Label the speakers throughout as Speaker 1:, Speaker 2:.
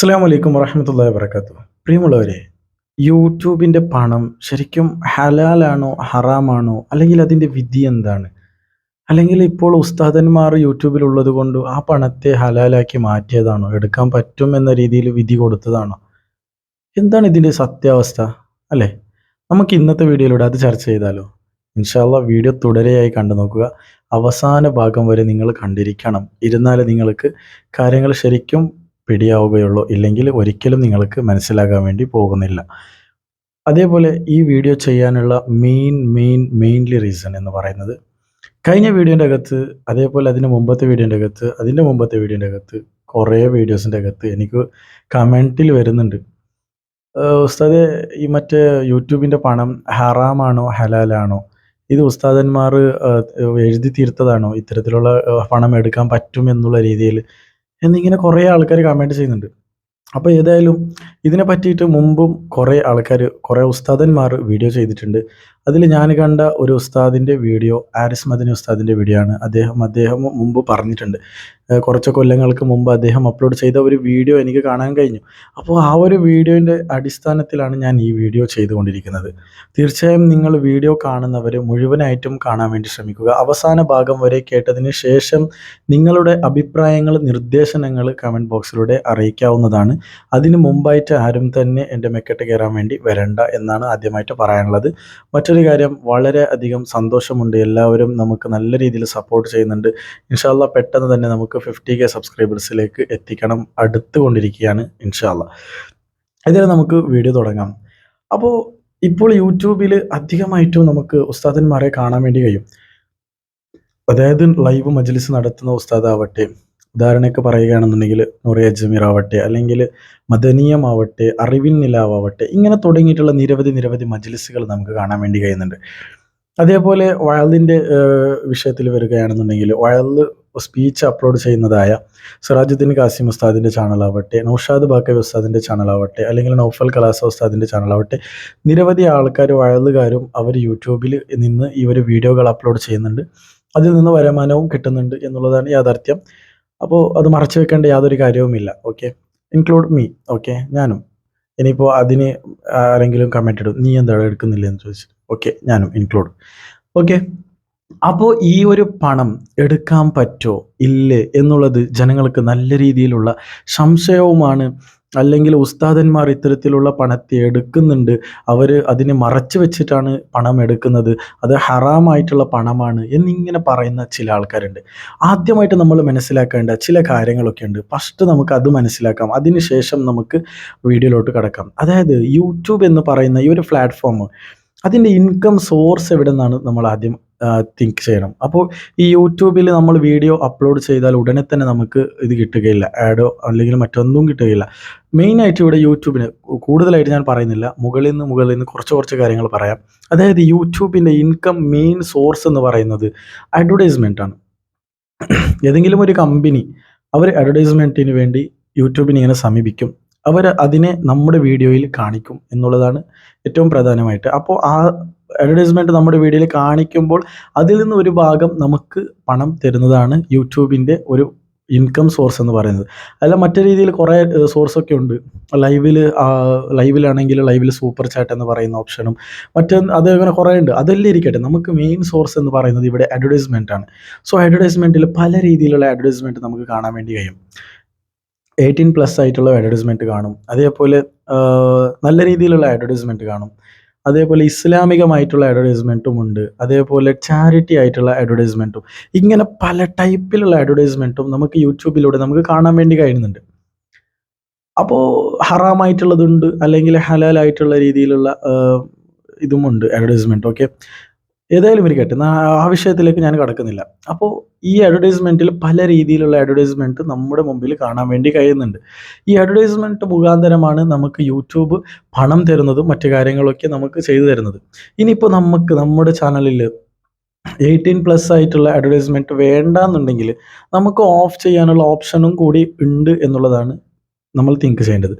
Speaker 1: അസ്സാം വലൈക്കും വറഹമത്തല്ലാ വാബർക്കാത്തു പ്രിയമുള്ളവരെ യൂട്യൂബിന്റെ പണം ശരിക്കും ഹലാലാണോ ഹറാമാണോ അല്ലെങ്കിൽ അതിന്റെ വിധി എന്താണ്? അല്ലെങ്കിൽ ഇപ്പോൾ ഉസ്താദന്മാർ യൂട്യൂബിലുള്ളത് കൊണ്ട് ആ പണത്തെ ഹലാലാക്കി മാറ്റിയതാണോ? എടുക്കാൻ പറ്റും എന്ന രീതിയിൽ വിധി കൊടുത്തതാണോ? എന്താണ് ഇതിന്റെ സത്യാവസ്ഥ? അല്ലേ? നമുക്ക് ഇന്നത്തെ വീഡിയോയിലൂടെ അത് ചർച്ച ചെയ്താലോ? ഇൻഷാല്ല വീഡിയോ തുടരെയായി കണ്ടു നോക്കുക. അവസാന ഭാഗം വരെ നിങ്ങൾ കണ്ടിരിക്കണം. ഇരുന്നാലേ നിങ്ങൾക്ക് കാര്യങ്ങൾ ശരിക്കും പിടിയാവുകയുള്ളൂ. ഇല്ലെങ്കിൽ ഒരിക്കലും നിങ്ങൾക്ക് മനസ്സിലാകാൻ വേണ്ടി പോകുന്നില്ല. അതേപോലെ ഈ വീഡിയോ ചെയ്യാനുള്ള മെയിൻ മെയിൻ മെയിൻലി റീസൺ എന്ന് പറയുന്നത് കഴിഞ്ഞ വീഡിയോന്റെ അകത്ത് അതേപോലെ അതിന് മുമ്പത്തെ വീഡിയോന്റെ അകത്ത് അതിന്റെ മുമ്പത്തെ വീഡിയോന്റെ അകത്ത് കുറേ വീഡിയോസിന്റെ അകത്ത് എനിക്ക് കമന്റിൽ വരുന്നുണ്ട്. ഉസ്താദ് ഈ മറ്റേ യൂട്യൂബിന്റെ പണം ഹറാമാണോ ഹലാലാണോ? ഇത് ഉസ്താദന്മാർ എഴുതി തീർത്തതാണോ? ഇത്തരത്തിലുള്ള പണം എടുക്കാൻ പറ്റും എന്നുള്ള രീതിയിൽ എന്നിങ്ങനെ കുറേ ആൾക്കാർ കമന്റ് ചെയ്യുന്നുണ്ട്. അപ്പോൾ ഏതായാലും ഇതിനെ പറ്റിയിട്ട് മുമ്പും കുറേ ആൾക്കാർ കുറേ ഉസ്താദന്മാർ വീഡിയോ ചെയ്തിട്ടുണ്ട്. അതിൽ ഞാൻ കണ്ട ഒരു ഉസ്താദിന്റെ വീഡിയോ ആരിസ് മദിനി ഉസ്താദിന്റെ വീഡിയോ ആണ്. അദ്ദേഹം അദ്ദേഹം മുമ്പ് പറഞ്ഞിട്ടുണ്ട്. കുറച്ച് കൊല്ലങ്ങൾക്ക് മുമ്പ് അദ്ദേഹം അപ്ലോഡ് ചെയ്ത ഒരു വീഡിയോ എനിക്ക് കാണാൻ കഴിഞ്ഞു. അപ്പോൾ ആ ഒരു വീഡിയോന്റെ അടിസ്ഥാനത്തിലാണ് ഞാൻ ഈ വീഡിയോ ചെയ്തുകൊണ്ടിരിക്കുന്നത്. തീർച്ചയായും നിങ്ങൾ വീഡിയോ കാണുന്നവർ മുഴുവനായിട്ടും കാണാൻ വേണ്ടി ശ്രമിക്കുക. അവസാന ഭാഗം വരെ കേട്ടതിന് ശേഷം നിങ്ങളുടെ അഭിപ്രായങ്ങൾ നിർദ്ദേശങ്ങൾ കമന്റ് ബോക്സിലൂടെ അറിയിക്കാവുന്നതാണ്. അതിന് മുമ്പായിട്ട് ആരും തന്നെ എന്റെ മെക്കെട്ട് കയറാൻ വേണ്ടി വരണ്ട എന്നാണ് ആദ്യമായിട്ട് പറയാനുള്ളത്. മറ്റൊരു കാര്യം വളരെ അധികം സന്തോഷമുണ്ട്. എല്ലാവരും നമുക്ക് നല്ല രീതിയിൽ സപ്പോർട്ട് ചെയ്യുന്നുണ്ട്. ഇൻഷാല്ല പെട്ടെന്ന് തന്നെ നമുക്ക് ഫിഫ്റ്റി കെ സബ്സ്ക്രൈബേഴ്സിലേക്ക് എത്തിക്കണം അടുത്തുകൊണ്ടിരിക്കുകയാണ് ഇൻഷാല്ല ഇതിൽ നമുക്ക് വീഡിയോ തുടങ്ങാം. അപ്പോൾ ഇപ്പോൾ യൂട്യൂബിൽ അധികമായിട്ടും നമുക്ക് ഉസ്താദന്മാരെ കാണാൻ വേണ്ടി കഴിയും. അതായത് ലൈവ് മജ്ലിസ് നടത്തുന്ന ഉസ്താദാവട്ടെ ഉദാഹരണക്ക് പറയുകയാണെന്നുണ്ടെങ്കിൽ നൂറി അജ്മീർ ആവട്ടെ അല്ലെങ്കിൽ മദനീയമാവട്ടെ അറിവിൻ നിലാവാവട്ടെ ഇങ്ങനെ തുടങ്ങിയിട്ടുള്ള നിരവധി നിരവധി മജ്ലിസുകൾ നമുക്ക് കാണാൻ വേണ്ടി കഴിയുന്നുണ്ട്. അതേപോലെ വയലിന്റെ വിഷയത്തിൽ വരികയാണെന്നുണ്ടെങ്കിൽ വയലിൽ സ്പീച്ച് അപ്ലോഡ് ചെയ്യുന്നതായ സിറാജുദ്ദീൻ കാസിം ഉസ്താദിന്റെ ചാനലാവട്ടെ നൗഷാദ് ബാക്കവി ഉസ്താദിന്റെ ചാനലാവട്ടെ അല്ലെങ്കിൽ നൗഫൽ കലാസ ഉസ്താദിന്റെ ചാനലാവട്ടെ നിരവധി ആൾക്കാർ വയലുകാരും അവർ യൂട്യൂബിൽ നിന്ന് ഒരു വീഡിയോകൾ അപ്ലോഡ് ചെയ്യുന്നുണ്ട്. അതിൽ നിന്ന് വരുമാനവും കിട്ടുന്നുണ്ട് എന്നുള്ളതാണ് യാഥാർത്ഥ്യം. അപ്പോൾ അത് മറച്ചു വെക്കേണ്ട യാതൊരു കാര്യവുമില്ല. ഓക്കെ? Include me. ഓക്കെ? ഞാനും. ഇനിയിപ്പോൾ അതിന് ആരെങ്കിലും കമന്റ് ഇടും. നീ എന്താണ് എടുക്കുന്നില്ല എന്ന് ചോദിച്ചിട്ട്. ഓക്കെ ഞാനും ഇൻക്ലൂഡ് ഓക്കെ അപ്പോൾ ഈ ഒരു പണം എടുക്കാൻ പറ്റോ? ഇല്ലേ? എന്നുള്ളത് ജനങ്ങൾക്ക് നല്ല രീതിയിലുള്ള സംശയവുമാണ്. അല്ലെങ്കിൽ ഉസ്താദന്മാർ ഇത്തരത്തിലുള്ള പണത്തെ എടുക്കുന്നുണ്ട്. അവർ അതിനെ മറച്ചു വെച്ചിട്ടാണ് പണം എടുക്കുന്നത്. അത് ഹറാമായിട്ടുള്ള പണമാണ് എന്നിങ്ങനെ പറയുന്ന ചില ആൾക്കാരുണ്ട്. ആദ്യമായിട്ട് നമ്മൾ മനസ്സിലാക്കേണ്ട ചില കാര്യങ്ങളൊക്കെ ഉണ്ട്. ഫസ്റ്റ് നമുക്ക് അത് മനസ്സിലാക്കാം. അതിനുശേഷം നമുക്ക് വീഡിയോയിലോട്ട് കിടക്കാം. അതായത് യൂട്യൂബ് എന്ന് പറയുന്ന ഈ ഒരു പ്ലാറ്റ്ഫോം അതിന്റെ ഇൻകം സോഴ്സ് എവിടെ നിന്നാണ് നമ്മൾ ആദ്യം തിങ്ക് ചെയ്യണം. അപ്പോൾ ഈ യൂട്യൂബിൽ നമ്മൾ വീഡിയോ അപ്ലോഡ് ചെയ്താൽ ഉടനെ തന്നെ നമുക്ക് ഇത് കിട്ടുകയില്ല. ആഡോ അല്ലെങ്കിൽ മറ്റൊന്നും കിട്ടുകയില്ല. മെയിനായിട്ട് ഇവിടെ യൂട്യൂബിന് കൂടുതലായിട്ട് ഞാൻ പറയുന്നില്ല. മുകളിൽ നിന്ന് മുകളിൽ നിന്ന് കുറച്ച് കുറച്ച് കാര്യങ്ങൾ പറയാം. അതായത് യൂട്യൂബിന്റെ ഇൻകം മെയിൻ സോഴ്സ് എന്ന് പറയുന്നത് അഡ്വർടൈസ്മെന്റ് ആണ്. ഏതെങ്കിലും ഒരു കമ്പനി അവർ അഡ്വർടൈസ്മെന്റിന് വേണ്ടി യൂട്യൂബിനെ ഇങ്ങനെ സമീപിക്കും. അവർ അതിനെ നമ്മുടെ വീഡിയോയിൽ കാണിക്കും എന്നുള്ളതാണ് ഏറ്റവും പ്രധാനമായിട്ട്. അപ്പോൾ ആ അഡ്വർടൈസ്മെന്റ് നമ്മുടെ വീഡിയോയിൽ കാണിക്കുമ്പോൾ അതിൽ നിന്ന് ഒരു ഭാഗം നമുക്ക് പണം തരുന്നതാണ് യൂട്യൂബിന്റെ ഒരു ഇൻകം സോഴ്സ് എന്ന് പറയുന്നത്. അല്ല മറ്റു രീതിയിൽ കുറേ സോഴ്സൊക്കെ ഉണ്ട്. ലൈവിൽ ലൈവിലാണെങ്കിൽ ലൈവിൽ സൂപ്പർ ചാറ്റ് എന്ന് പറയുന്ന ഓപ്ഷനും മറ്റ് അതേപോലെ കുറേ ഉണ്ട്. അതെല്ലാം ഇരിക്കട്ടെ. നമുക്ക് മെയിൻ സോഴ്സ് എന്ന് പറയുന്നത് ഇവിടെ അഡ്വർടൈസ്മെന്റ് ആണ്. സോ അഡ്വർടൈസ്മെന്റിൽ പല രീതിയിലുള്ള അഡ്വർടൈസ്മെന്റ് നമുക്ക് കാണാൻ വേണ്ടി കഴിയും. എയ്റ്റീൻ പ്ലസ് ആയിട്ടുള്ള അഡ്വർടൈസ്മെന്റ് കാണും. അതേപോലെ നല്ല രീതിയിലുള്ള അഡ്വർടൈസ്മെന്റ് കാണും. അതേപോലെ ഇസ്ലാമികമായിട്ടുള്ള അഡ്വർടൈസ്മെന്റും ഉണ്ട്. അതേപോലെ ചാരിറ്റി ആയിട്ടുള്ള അഡ്വർടൈസ്മെന്റും ഇങ്ങനെ പല ടൈപ്പിലുള്ള അഡ്വർടൈസ്മെന്റും നമുക്ക് യൂട്യൂബിലൂടെ നമുക്ക് കാണാൻ വേണ്ടി കഴിയുന്നുണ്ട്. അപ്പോൾ ഹറാമായിട്ടുള്ളതുണ്ട് അല്ലെങ്കിൽ ഹലാലായിട്ടുള്ള രീതിയിലുള്ള ഇതുമുണ്ട് അഡ്വർടൈസ്മെന്റ് ഓക്കെ ഏതായാലും ഇരിക്കട്ടെ ആ വിഷയത്തിലേക്ക് ഞാൻ കടക്കുന്നില്ല. അപ്പോൾ ഈ അഡ്വർടൈസ്മെന്റിൽ പല രീതിയിലുള്ള അഡ്വർടൈസ്മെന്റ് നമ്മുടെ മുമ്പിൽ കാണാൻ വേണ്ടി കഴിയുന്നുണ്ട്. ഈ അഡ്വർടൈസ്മെന്റ് മുഖാന്തരമാണ് നമുക്ക് യൂട്യൂബ് പണം തരുന്നതും മറ്റു കാര്യങ്ങളൊക്കെ നമുക്ക് ചെയ്തു തരുന്നത്. ഇനിയിപ്പോൾ നമുക്ക് നമ്മുടെ ചാനലിൽ എയ്റ്റീൻ പ്ലസ് ആയിട്ടുള്ള അഡ്വർടൈസ്മെന്റ് വേണ്ടാന്നുണ്ടെങ്കിൽ നമുക്ക് ഓഫ് ചെയ്യാനുള്ള ഓപ്ഷനും കൂടി ഉണ്ട് എന്നുള്ളതാണ് നമ്മൾ തിങ്ക് ചെയ്യേണ്ടത്.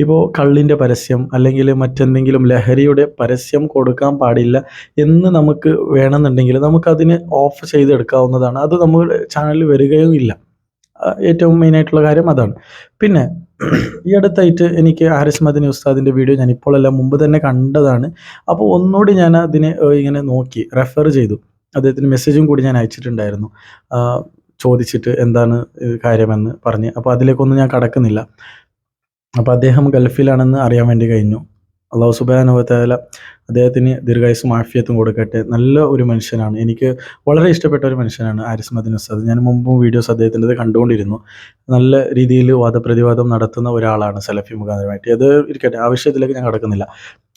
Speaker 1: ഇപ്പോൾ കള്ളിന്റെ പരസ്യം അല്ലെങ്കിൽ മറ്റെന്തെങ്കിലും ലഹരിയുടെ പരസ്യം കൊടുക്കാൻ പാടില്ല എന്ന് നമുക്ക് വേണമെന്നുണ്ടെങ്കിൽ നമുക്കതിന് ഓഫ് ചെയ്തെടുക്കാവുന്നതാണ്. അത് നമ്മുടെ ചാനലിൽ വരികയും ഇല്ല. ഏറ്റവും മെയിനായിട്ടുള്ള കാര്യം അതാണ്. പിന്നെ ഈ അടുത്തായിട്ട് എനിക്ക് ഹാരിസ് മദിനി ഉസ്താദിന്റെ വീഡിയോ ഞാൻ ഇപ്പോഴല്ല മുമ്പ് തന്നെ കണ്ടതാണ്. അപ്പോൾ ഒന്നുകൂടി ഞാൻ അതിനെ ഇങ്ങനെ നോക്കി റെഫർ ചെയ്തു. അദ്ദേഹത്തിന് മെസ്സേജും കൂടി ഞാൻ അയച്ചിട്ടുണ്ടായിരുന്നു. ചോദിച്ചിട്ട് എന്താണ് കാര്യമെന്ന് പറഞ്ഞ്. അപ്പോൾ അതിലേക്കൊന്നും ഞാൻ കടക്കുന്നില്ല. അപ്പോൾ അദ്ദേഹം ഗൾഫിലാണെന്ന് അറിയാൻ വേണ്ടി കഴിഞ്ഞു. അള്ളാഹു സുബാനുവല അദ്ദേഹത്തിന് ദീർഘായുസും ആഫിയത്തും കൊടുക്കട്ടെ. നല്ല ഒരു മനുഷ്യനാണ്. എനിക്ക് വളരെ ഇഷ്ടപ്പെട്ട ഒരു മനുഷ്യനാണ് ആരിസ് മദിൻ ഉസ്താദ്. ഞാൻ മുമ്പും വീഡിയോസ് അദ്ദേഹത്തിന്റെത് കണ്ടുകൊണ്ടിരുന്നു. നല്ല രീതിയിൽ വാദപ്രതിവാദം നടത്തുന്ന ഒരാളാണ് സലഫി മുഖാന്തരമായിട്ട്. അത് ഇരിക്കട്ടെ ആ വിഷയത്തിലേക്ക് ഞാൻ കടക്കുന്നില്ല.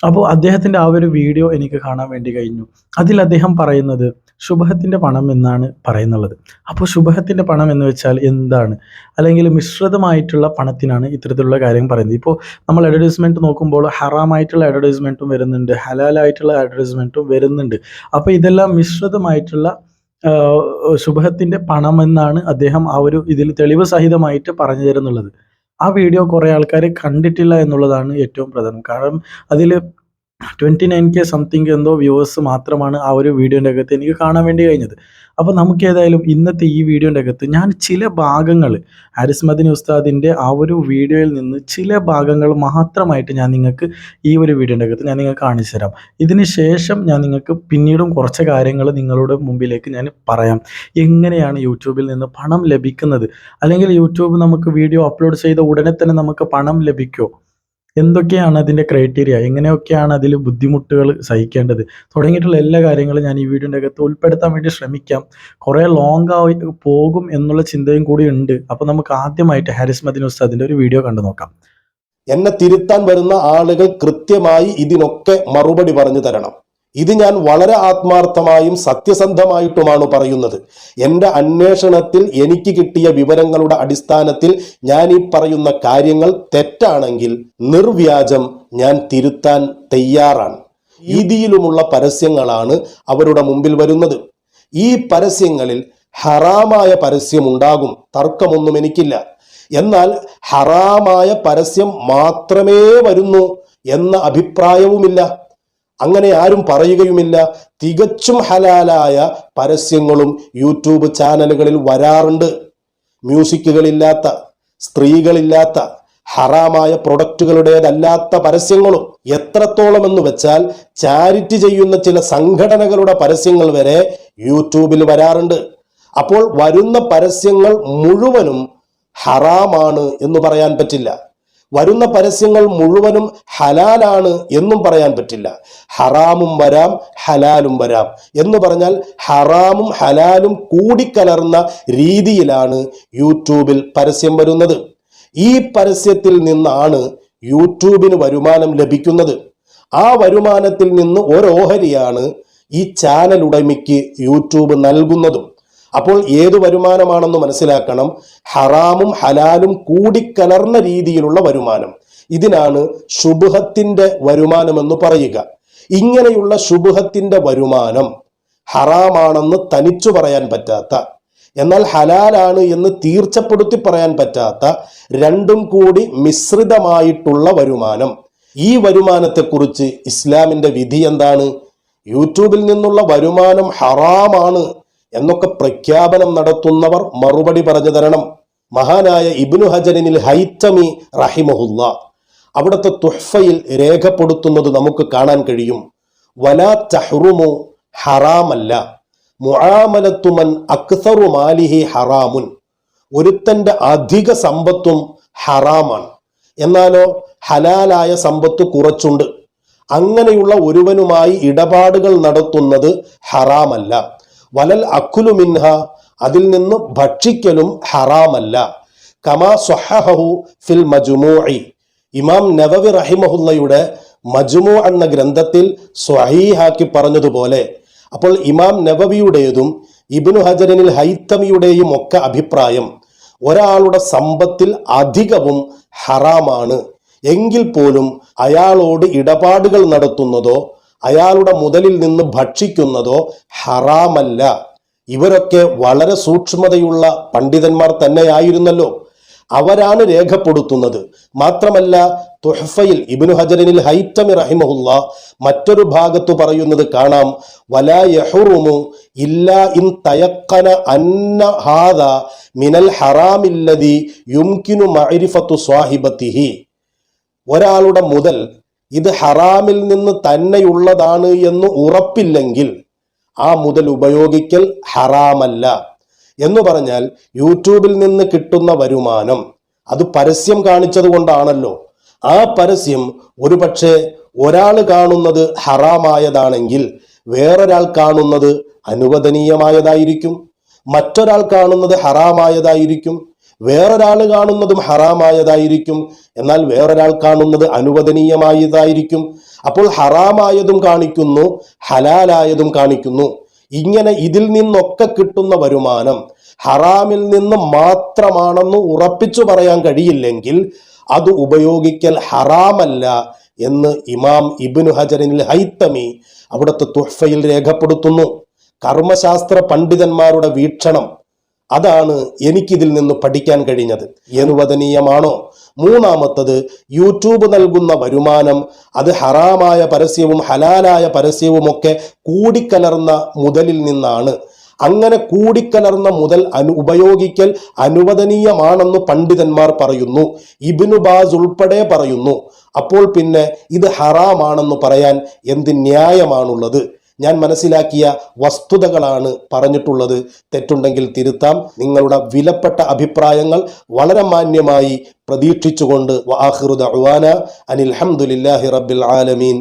Speaker 1: അപ്പോൾ അദ്ദേഹത്തിന്റെ ആ ഒരു വീഡിയോ എനിക്ക് കാണാൻ വേണ്ടി കഴിഞ്ഞു. അതിൽ അദ്ദേഹം പറയുന്നത് ശുഭത്തിന്റെ പണം എന്നാണ് പറയുന്നുള്ളത്. അപ്പോൾ ശുഭത്തിന്റെ പണം എന്ന് വെച്ചാൽ എന്താണ്? അല്ലെങ്കിൽ മിശ്രിതമായിട്ടുള്ള പണത്തിനാണ് ഇത്തരത്തിലുള്ള കാര്യം പറയുന്നത്. ഇപ്പോൾ നമ്മൾ അഡ്വർടൈസ്മെന്റ് നോക്കുമ്പോൾ ഹറാമായിട്ടുള്ള അഡ്വർടൈസ്മെന്റും വരുന്നുണ്ട് ഹലാലായിട്ടുള്ള അഡ്വർടൈസ്മെന്റും വരുന്നുണ്ട്. അപ്പോൾ ഇതെല്ലാം മിശ്രിതമായിട്ടുള്ള ശുഭത്തിന്റെ പണം എന്നാണ് അദ്ദേഹം ആ ഒരു ഇതിൽ തെളിവ് സഹിതമായിട്ട് പറഞ്ഞു തരുന്നുള്ളത്. ആ വീഡിയോ കുറേ ആൾക്കാർ കണ്ടിട്ടില്ല എന്നുള്ളതാണ് ഏറ്റവും പ്രധാനം. കാരണം അതിൽ ട്വന്റി നയൻ കെ സംതിങ് എന്തോ വ്യൂവേഴ്സ് മാത്രമാണ് ആ ഒരു വീഡിയോന്റെ അകത്ത് എനിക്ക് കാണാൻ വേണ്ടി കഴിഞ്ഞത്. അപ്പോൾ നമുക്ക് ഏതായാലും ഇന്നത്തെ ഈ വീഡിയോന്റെ അകത്ത് ഞാൻ ചില ഭാഗങ്ങൾ ഹാരിസ് ഉസ്താദിന്റെ ആ ഒരു വീഡിയോയിൽ നിന്ന് ചില ഭാഗങ്ങൾ മാത്രമായിട്ട് ഞാൻ നിങ്ങൾക്ക് ഈ ഒരു വീഡിയോന്റെ അകത്ത് ഞാൻ നിങ്ങൾക്ക് കാണിച്ചു തരാം. ഇതിന് ശേഷം ഞാൻ നിങ്ങൾക്ക് പിന്നീടും കുറച്ച് കാര്യങ്ങൾ നിങ്ങളുടെ മുമ്പിലേക്ക് ഞാൻ പറയാം. എങ്ങനെയാണ് യൂട്യൂബിൽ നിന്ന് പണം ലഭിക്കുന്നത്? അല്ലെങ്കിൽ യൂട്യൂബ് നമുക്ക് വീഡിയോ അപ്ലോഡ് ചെയ്ത ഉടനെ തന്നെ നമുക്ക് പണം ലഭിക്കുമോ? എന്തൊക്കെയാണ് അതിന്റെ ക്രൈറ്റീരിയ എങ്ങനെയൊക്കെയാണ് അതിൽ ബുദ്ധിമുട്ടുകൾ സഹിക്കേണ്ടത്? തുടങ്ങിയിട്ടുള്ള എല്ലാ കാര്യങ്ങളും ഞാൻ ഈ വീഡിയോന്റെ അകത്ത് ഉൾപ്പെടുത്താൻ വേണ്ടി ശ്രമിക്കാം. കുറേ ലോങ് ആയി പോകും എന്നുള്ള ചിന്തയും കൂടി ഉണ്ട്. അപ്പോൾ നമുക്ക് ആദ്യമായിട്ട് ഹാരിസ് മദിൻ ഉസ്താദിന്റെ ഒരു വീഡിയോ കണ്ടു നോക്കാം.
Speaker 2: എന്നെ തിരുത്താൻ വരുന്ന ആളുകൾ കൃത്യമായി ഇതിനൊക്കെ മറുപടി പറഞ്ഞു തരണം. ഇത് ഞാൻ വളരെ ആത്മാർത്ഥമായും സത്യസന്ധമായിട്ടുമാണ് പറയുന്നത്. എന്റെ അന്വേഷണത്തിൽ എനിക്ക് കിട്ടിയ വിവരങ്ങളുടെ അടിസ്ഥാനത്തിൽ ഞാൻ ഈ പറയുന്ന കാര്യങ്ങൾ തെറ്റാണെങ്കിൽ നിർവ്യാജം ഞാൻ തിരുത്താൻ തയ്യാറാണ്. രീതിയിലുമുള്ള പരസ്യങ്ങളാണ് അവരുടെ മുമ്പിൽ വരുന്നത്. ഈ പരസ്യങ്ങളിൽ ഹറാമായ പരസ്യമുണ്ടാകും. തർക്കമൊന്നും എനിക്കില്ല. എന്നാൽ ഹറാമായ പരസ്യം മാത്രമേ വരുന്നു എന്ന അഭിപ്രായവുമില്ല. അങ്ങനെ ആരും പറയുകയുമില്ല. തികച്ചും ഹലാലായ പരസ്യങ്ങളും യൂട്യൂബ് ചാനലുകളിൽ വരാറുണ്ട്. മ്യൂസിക്കുകളില്ലാത്ത സ്ത്രീകളില്ലാത്ത ഹറാമായ പ്രൊഡക്റ്റുകളുടേതല്ലാത്ത പരസ്യങ്ങളും എത്രത്തോളം എന്ന് വെച്ചാൽ ചാരിറ്റി ചെയ്യുന്ന ചില സംഘടനകളുടെ പരസ്യങ്ങൾ വരെ യൂട്യൂബിൽ വരാറുണ്ട്. അപ്പോൾ വരുന്ന പരസ്യങ്ങൾ മുഴുവനും ഹറാമാണ് എന്ന് പറയാൻ പറ്റില്ല. വരുന്ന പരസ്യങ്ങൾ മുഴുവനും ഹലാലാണ് എന്നും പറയാൻ പറ്റില്ല. ഹറാമും വരാം ഹലാലും വരാം. എന്ന് പറഞ്ഞാൽ ഹറാമും ഹലാലും കൂടിക്കലർന്ന രീതിയിലാണ് യൂട്യൂബിൽ പരസ്യം വരുന്നത്. ഈ പരസ്യത്തിൽ നിന്നാണ് യൂട്യൂബിന് വരുമാനം ലഭിക്കുന്നത്. ആ വരുമാനത്തിൽ നിന്ന് ഒരോഹരിയാണ് ഈ ചാനൽ ഉടമയ്ക്ക് യൂട്യൂബ് നൽകുന്നതും. അപ്പോൾ ഏത് വരുമാനമാണെന്ന് മനസ്സിലാക്കണം. ഹറാമും ഹലാലും കൂടിക്കലർന്ന രീതിയിലുള്ള വരുമാനം. ഇതിനാണ് ശുഭത്തിന്റെ വരുമാനമെന്ന് പറയുക. ഇങ്ങനെയുള്ള ശുഭത്തിന്റെ വരുമാനം ഹറാമാണെന്ന് തനിച്ചു പറയാൻ പറ്റാത്ത എന്നാൽ ഹലാലാണ് എന്ന് തീർച്ചപ്പെടുത്തി പറയാൻ പറ്റാത്ത രണ്ടും കൂടി മിശ്രിതമായിട്ടുള്ള വരുമാനം. ഈ വരുമാനത്തെക്കുറിച്ച് ഇസ്ലാമിന്റെ വിധി എന്താണ്? യൂട്യൂബിൽ നിന്നുള്ള വരുമാനം ഹറാമാണ് എന്നൊക്കെ പ്രഖ്യാപനം നടത്തുന്നവർ മറുപടി പറഞ്ഞു തരണം. മഹാനായ ഇബ്നു ഹജനിൽ ഹൈത്തമി റഹിമഹുല്ല. അവിടുത്തെ തുഹ്ഫയിൽ രേഖപ്പെടുത്തുന്നത് നമുക്ക് കാണാൻ കഴിയും. വലാ തഹ്റുമു ഹറാമല്ല. മുആമലത്തുമൻ അക്സറു മാലിഹി ഹറാമുൻ. ഒരുത്തന്റെ അധിക സമ്പത്തും ഹറാമാണ്. എന്നാലോ ഹലാലായ സമ്പത്ത് കുറച്ചുണ്ട്. അങ്ങനെയുള്ള ഒരുവനുമായി ഇടപാടുകൾ നടത്തുന്നത് ഹറാമല്ല. വലൽ അക്കുലു മിൻഹ അതിൽ നിന്ന് ഭക്ഷിക്കലും ഹറാമല്ല. കമാ സ്വഹഹു ഫിൽ മജുമൂഇ. ഇമാം നവവി റഹിമഹുല്ലയുടെ മജുമു എന്ന ഗ്രന്ഥത്തിൽ സ്വഹീഹാക്കി പറഞ്ഞതുപോലെ അപ്പോൾ ഇമാം നവവിയുടേതും ഇബിനു ഹജറിനിൽ ഹൈത്തമിയുടെയും ഒക്കെ അഭിപ്രായം ഒരാളുടെ സമ്പത്തിൽ അധികവും ഹറാമാണ്. എങ്കിൽ പോലും അയാളോട് ഇടപാടുകൾ നടത്തുന്നതോ അയാളുടെ മുതലിൽ നിന്ന് ഭക്ഷിക്കുന്നതോ ഹറാമല്ല. ഇവരൊക്കെ വളരെ സൂക്ഷ്മതയുള്ള പണ്ഡിതന്മാർ തന്നെയായിരുന്നല്ലോ. അവരാണ് രേഖപ്പെടുത്തുന്നത്. മാത്രമല്ല തുഹഫയിൽ ഇബിനു ഹജറിനിൽ ഹൈത്തമി റഹിമഹുല്ല മറ്റൊരു ഭാഗത്തു പറയുന്നത് കാണാം. വലാ യഹുറുമു ഇല്ലാ ഇൻ തയക്കന അന്ന ഹാദ മിനൽ ഹറാമില്ലതി യുംകിനു മഅരിഫത്തു സ്വാഹിബത്തിഹി. ഒരാളുടെ മുതൽ ഇത് ഹറാമിൽ നിന്ന് തന്നെയുള്ളതാണ് എന്ന് ഉറപ്പില്ലെങ്കിൽ ആ മുതൽ ഉപയോഗിക്കൽ ഹറാമല്ല എന്ന് പറഞ്ഞാൽ യൂട്യൂബിൽ നിന്ന് കിട്ടുന്ന വരുമാനം. അത് പരസ്യം കാണിച്ചത് കൊണ്ടാണല്ലോ. ആ പരസ്യം ഒരുപക്ഷെ ഒരാൾ കാണുന്നത് ഹറാമായതാണെങ്കിൽ വേറൊരാൾ കാണുന്നത് അനുവദനീയമായതായിരിക്കും. മറ്റൊരാൾ കാണുന്നത് ഹറാമായതായിരിക്കും. വേറൊരാൾ കാണുന്നതും ഹറാമായതായിരിക്കും. എന്നാൽ വേറൊരാൾ കാണുന്നത് അനുവദനീയമായതായിരിക്കും. അപ്പോൾ ഹറാമായതും കാണിക്കുന്നു ഹലാലായതും കാണിക്കുന്നു. ഇങ്ങനെ ഇതിൽ നിന്നൊക്കെ കിട്ടുന്ന വരുമാനം ഹറാമിൽ നിന്ന് മാത്രമാണെന്ന് ഉറപ്പിച്ചു പറയാൻ കഴിയില്ലെങ്കിൽ അത് ഉപയോഗിക്കൽ ഹറാമല്ല എന്ന് ഇമാം ഇബിനു ഹജറിനിൽ ഹൈത്തമി അവിടുത്തെ തുഹ്ഫയിൽ രേഖപ്പെടുത്തുന്നു. കർമ്മശാസ്ത്ര പണ്ഡിതന്മാരുടെ വീക്ഷണം അതാണ് എനിക്കിതിൽ നിന്ന് പഠിക്കാൻ കഴിഞ്ഞത്. അനുവദനീയമാണോ മൂന്നാമത്തത് യൂട്യൂബ് നൽകുന്ന വരുമാനം അത് ഹറാമായ പരസ്യവും ഹലാലായ പരസ്യവുമൊക്കെ കൂടിക്കലർന്ന മുതലിൽ നിന്നാണ്. അങ്ങനെ കൂടിക്കലർന്ന മുതൽ അനു ഉപയോഗിക്കൽ അനുവദനീയമാണെന്ന് പണ്ഡിതന്മാർ പറയുന്നു. ഇബിനു ബാസ് ഉൾപ്പെടെ പറയുന്നു. അപ്പോൾ പിന്നെ ഇത് ഹറാമാണെന്ന് പറയാൻ എന്ത് ന്യായമാണുള്ളത്? ഞാൻ മനസ്സിലാക്കിയ വസ്തുതകളാണ് പറഞ്ഞിട്ടുള്ളത്. തെറ്റുണ്ടെങ്കിൽ തിരുത്താം. നിങ്ങളുടെ വിലപ്പെട്ട അഭിപ്രായങ്ങൾ വളരെ മാന്യമായി പ്രതീക്ഷിച്ചുകൊണ്ട് റബ്ബിൽ ആലമീൻ.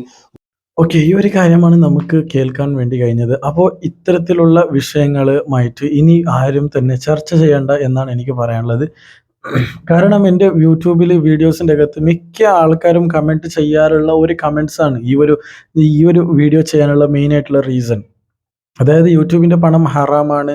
Speaker 1: ഓക്കെ ഈ ഒരു കാര്യമാണ് നമുക്ക് കേൾക്കാൻ വേണ്ടി കഴിഞ്ഞത്. അപ്പോൾ ഇത്തരത്തിലുള്ള വിഷയങ്ങളുമായിട്ട് ഇനി ആരും തന്നെ ചർച്ച ചെയ്യേണ്ട എന്നാണ് എനിക്ക് പറയാനുള്ളത്. കാരണം എന്റെ യൂട്യൂബിൽ വീഡിയോസിന്റെ അകത്ത് മിക്ക ആൾക്കാരും കമന്റ് ചെയ്യാറുള്ള ഒരു കമൻസാണ് ഈ ഒരു ഈ ഒരു വീഡിയോ ചെയ്യാനുള്ള മെയിൻ ആയിട്ടുള്ള റീസൺ അതായത് യൂട്യൂബിന്റെ പണം ഹറാമാണ്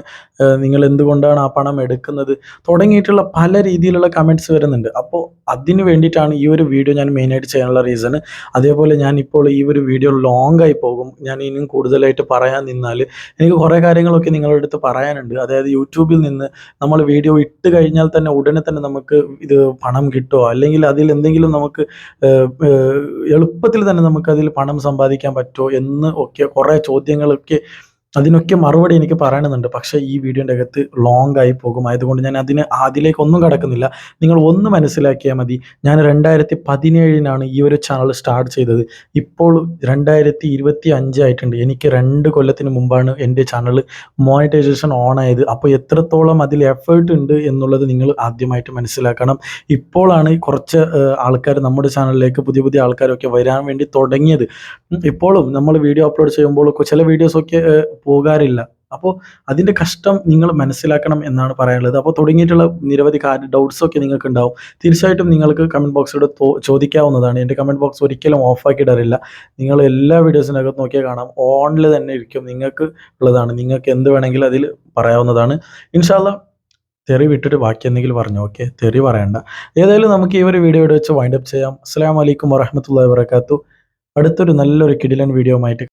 Speaker 1: നിങ്ങൾ എന്തുകൊണ്ടാണ് ആ പണം എടുക്കുന്നത്? തുടങ്ങിയിട്ടുള്ള പല രീതിയിലുള്ള കമന്റ്സ് വരുന്നുണ്ട്. അപ്പോൾ അതിന് വേണ്ടിയിട്ടാണ് ഈ ഒരു വീഡിയോ ഞാൻ മെയിനായിട്ട് ചെയ്യാനുള്ള റീസൺ അതേപോലെ ഞാൻ ഇപ്പോൾ ഈ ഒരു വീഡിയോ ലോങ് ആയി പോകും. ഞാൻ ഇനിയും കൂടുതലായിട്ട് പറയാൻ നിന്നാൽ എനിക്ക് കുറേ കാര്യങ്ങളൊക്കെ നിങ്ങളുടെ അടുത്ത് പറയാനുണ്ട്. അതായത് യൂട്യൂബിൽ നിന്ന് നമ്മൾ വീഡിയോ ഇട്ട് കഴിഞ്ഞാൽ തന്നെ ഉടനെ തന്നെ നമുക്ക് ഇത് പണം കിട്ടുമോ അല്ലെങ്കിൽ അതിൽ എന്തെങ്കിലും നമുക്ക് എളുപ്പത്തിൽ തന്നെ നമുക്ക് അതിൽ പണം സമ്പാദിക്കാൻ പറ്റുമോ എന്ന് ഒക്കെ കുറേ ചോദ്യങ്ങളൊക്കെ അതിനൊക്കെ മറുപടി എനിക്ക് പറയണമെന്നുണ്ട്. പക്ഷേ ഈ വീഡിയോന്റെ അകത്ത് ലോങ് ആയി പോകും. ആയതുകൊണ്ട് ഞാൻ അതിന് അതിലേക്കൊന്നും കടക്കുന്നില്ല. നിങ്ങൾ ഒന്ന് മനസ്സിലാക്കിയാൽ മതി ഞാൻ രണ്ടായിരത്തി പതിനേഴിനാണ് ഈ ഒരു ചാനൽ സ്റ്റാർട്ട് ചെയ്തത്. ഇപ്പോൾ രണ്ടായിരത്തി ഇരുപത്തി അഞ്ചായിട്ടുണ്ട് എനിക്ക് രണ്ട് കൊല്ലത്തിന് മുമ്പാണ് എന്റെ ചാനൽ മോണിറ്റൈസേഷൻ ഓൺ ആയത്. അപ്പോൾ എത്രത്തോളം അതിൽ എഫേർട്ട് ഉണ്ട് എന്നുള്ളത് നിങ്ങൾ ആദ്യമായിട്ട് മനസ്സിലാക്കണം. ഇപ്പോഴാണ് കുറച്ച് ആൾക്കാർ നമ്മുടെ ചാനലിലേക്ക് പുതിയ പുതിയ ആൾക്കാരൊക്കെ വരാൻ വേണ്ടി തുടങ്ങിയത്. ഇപ്പോഴും നമ്മൾ വീഡിയോ അപ്ലോഡ് ചെയ്യുമ്പോൾ ചില വീഡിയോസൊക്കെ പോകാറില്ല. അപ്പോൾ അതിന്റെ കഷ്ടം നിങ്ങൾ മനസ്സിലാക്കണം എന്നാണ് പറയാനുള്ളത്. അപ്പോൾ തുടങ്ങിയിട്ടുള്ള നിരവധി കാര്യ ഡൗട്ട്സൊക്കെ നിങ്ങൾക്ക് ഉണ്ടാവും തീർച്ചയായിട്ടും നിങ്ങൾക്ക് കമന്റ് ബോക്സിലൂടെ ചോദിക്കാവുന്നതാണ്. എന്റെ കമന്റ് ബോക്സ് ഒരിക്കലും ഓഫാക്കിയിടാറില്ല നിങ്ങൾ എല്ലാ വീഡിയോസിനകത്ത് നോക്കിയാൽ കാണാം. ഓണിൽ തന്നെ ഇരിക്കും. നിങ്ങൾക്ക് ഉള്ളതാണ്. നിങ്ങൾക്ക് എന്ത് വേണമെങ്കിലും അതിൽ പറയാവുന്നതാണ്. ഇൻഷാല്ല തെറി വിട്ടിട്ട് ബാക്കി എന്തെങ്കിലും പറഞ്ഞു? ഓക്കെ തെറി പറയണ്ട. ഏതായാലും നമുക്ക് ഈ ഒരു വീഡിയോ വെച്ച് വൈൻഡപ്പ് ചെയ്യാം. അസ്സാം വലൈക്കും വറഹമത്തല്ലാ വാബർക്കാത്തു അടുത്തൊരു നല്ലൊരു കിടിലൻ വീഡിയോ ആയിട്ട്